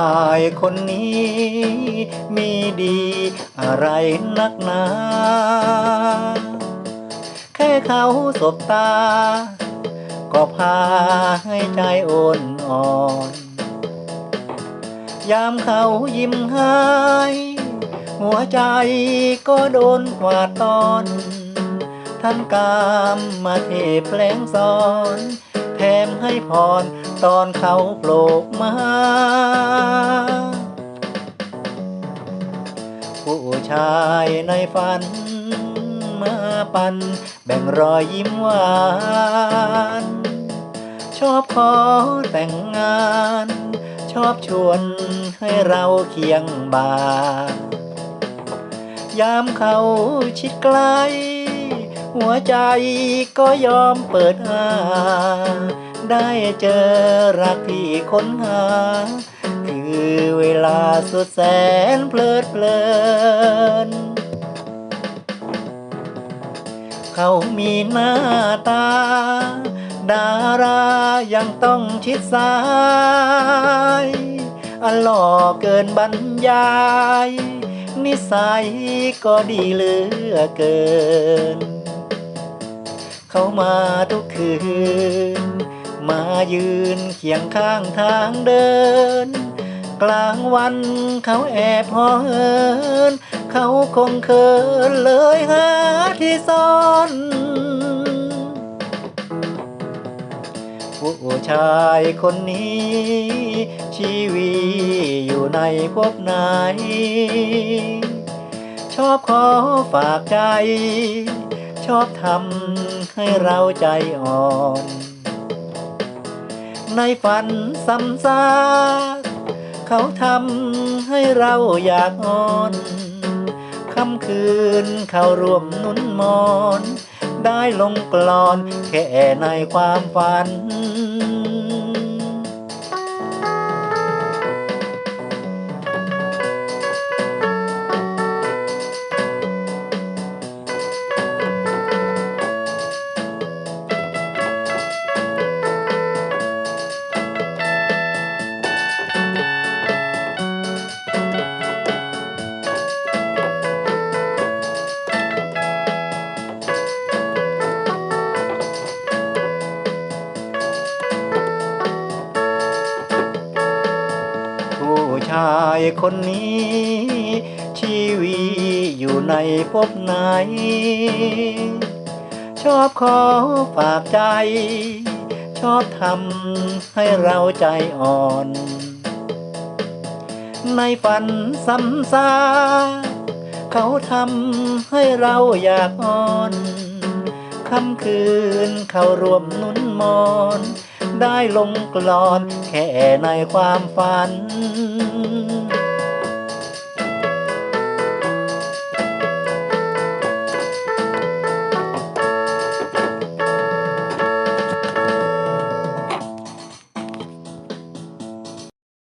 ายคนนี้ มีดีอะไรนักหนา แค่เขาสบตา ก็พาให้ใจโอนอ่อน ยามเขายิ้มให้หัวใจก็โดนกวาดตอนท่านกามมาเทเพลงสอน มให้พร ตอนเขาโผล่มาผู้ชายในฝันมาปัน แบ่งรอยยิ้มหวาน ชอบขอแต่งงาน ชอบชวนให้เราเคียงบ่ายามเขาชิดใกล้ หัวใจก็ยอมเปิดอาได้เจอรักที่ค้นหา คือเวลาสุดแสนเพลิดเพลิน เขามีหน้าตา ดารายังต้องชิดซ้ายอหล่อเกินบรรยาย นิสัยก็ดีเหลือเกิน เขามาทุกคืน มายืนเคียงข้างทางเดิน กลางวันเขาแอบหอเหิน เขาคงเขินเลยหาที่ซ่อนผู้ชายคนนี้ ชีวีอยู่ในภพไหน ชอบขอฝากใจ ชอบทำ ให้เราใจอ่อน ในฝันซ้ำซากเขาทำให้เราอยากอ่อนค่ำคืนเขาร่วมนุ่นมอน ได้ลงกลอนแค่ในความฝัน ชายคนนี้ ชีวีอยู่ในภพไหน ชอบขอฝากใจ ชอบทำให้เราใจอ่อน ในฝันซ้ำซากเขาทำให้เราอยากอ่อนค่ำคืนเขารวมนุ่นมอน ได้ลงกลอน แค่ในความฝัน